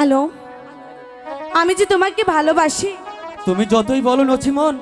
আলো আমি যে তোমাকে ভালোবাসি। তুমি যতই বলো নছিমন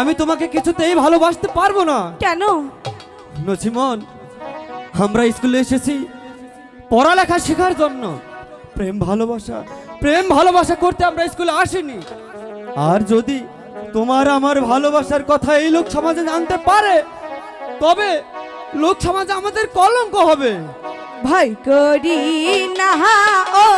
আমি তোমাকে কিছুতেই ভালোবাসতে পারব না। কেন? নছিমন আমরা স্কুলে এসেছি পড়ালেখা শেখার জন্য। প্রেম ভালোবাসা প্রেম ভালোবাসা করতে আমরা স্কুলে আসিনি। আর যদি তোমার আমার ভালোবাসার কথা এই লোক সমাজে জানতে পারে তবে লোক সমাজে আমাদের কলঙ্ক হবে। ভয় করি না ও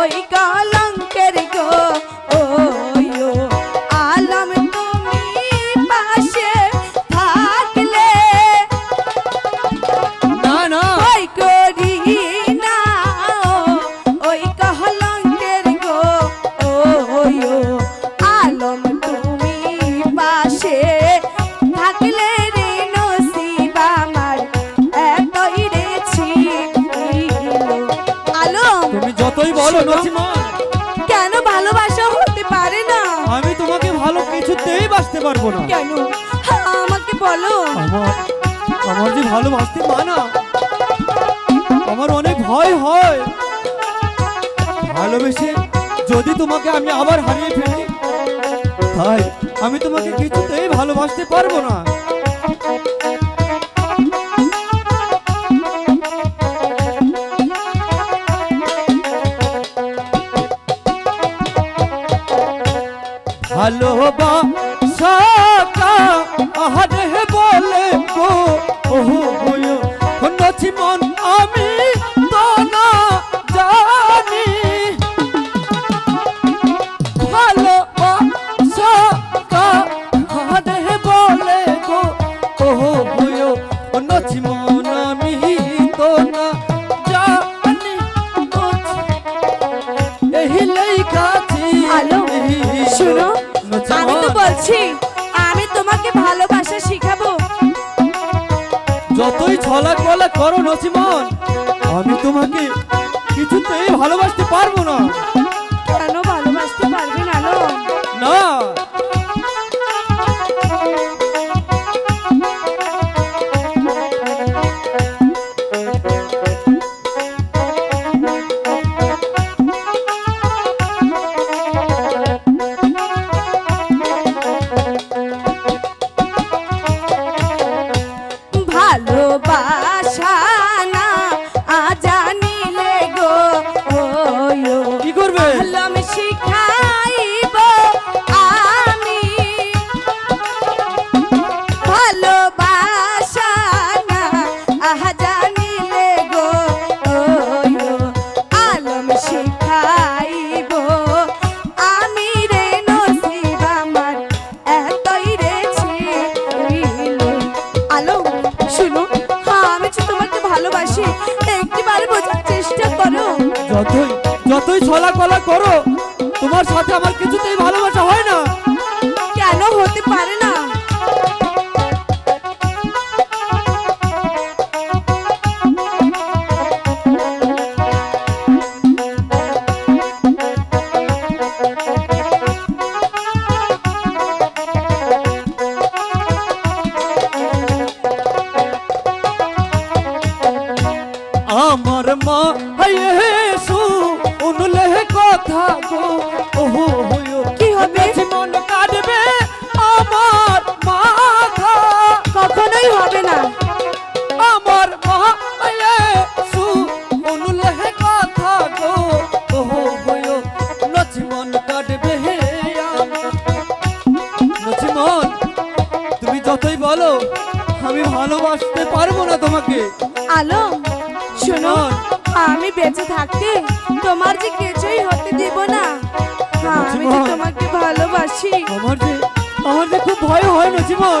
ওই কলঙ্কের গো ও বলো শোনো। কেন ভালোবাসা হতে পারে না? আমি তোমাকে ভালো কিছুতেই বাসতে পারব না। কেন? হ্যাঁ, আমাকে বলো। আমার আমার যে ভালোবাসতে মানা আমার অনেক ভয় হয়। ভালোবেসে যদি তোমাকে আমি আবার হারিয়ে ফেলি তাই আমি তোমাকে কিছুতেই ভালোবাসতে পারব না। বলছি আমি তোমাকে ভালোবাসা শিখাবো। যতই ছলা কলা করো নসিমন আমি তোমাকে কিছুতেই ভালোবাসতে যতই যতই ছলা কলা করো তোমার সাথে আমার কিছুতেই ভালোবাসা হয় না। কেন হতে পারে না? আমার মা হাইয়েসু উনলে কথা গো। ওহো হইও কি হবে? নসিমন কাটবে আমার মাথা। কখনোই হবে না। আমার মা ইয়েসু অনুলে কথা গো। ওহো হইও লক্ষ্মণ কাটবে হে লক্ষ্মণ তুমি যতই বলো আমি ভালোবাসতে পারব না তোমাকে। আলো শোনো আমি বেঁচে থাকতে তোমার যে কিছুই হতে দেব না। হ্যাঁ, আমি তোমাকে ভালোবাসি। আমার যে আমার যে খুব ভয় হয় না জীবন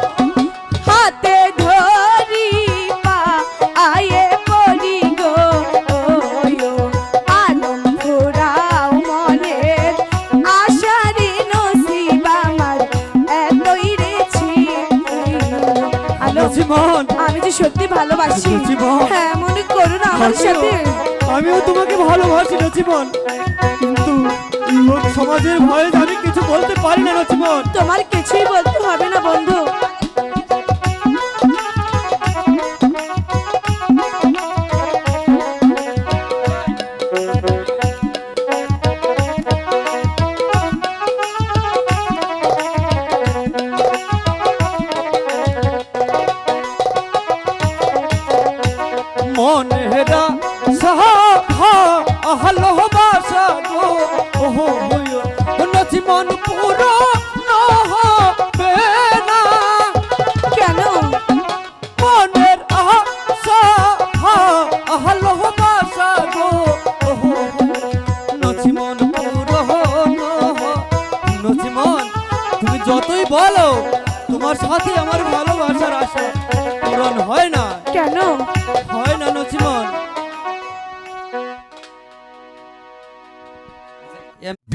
পা আমি ঘোরা সত্যি ভালোবাসি। জীবন। হ্যাঁ মনে করো না আমার সাথে। আমিও তোমাকে ভালোবাসি জীবন কিন্তু লোক সমাজের ভয়ে আমি কিছু বলতে পারি না জীবন তোমার কিছুই বলতে হবে না বন্ধু। হেরা সাহা হা আহলো বাসা গো। ওহো, হইও নচিমন পুরো নহবে না কেন? মনের আশা, হা, আহলো বাসা গো। ওহো নচিমন পুরো নহ নচিমন তুমি যতই বলো, তোমার সাথে আমার ভালোবাসার আশা পূরণ হয় না। কেন?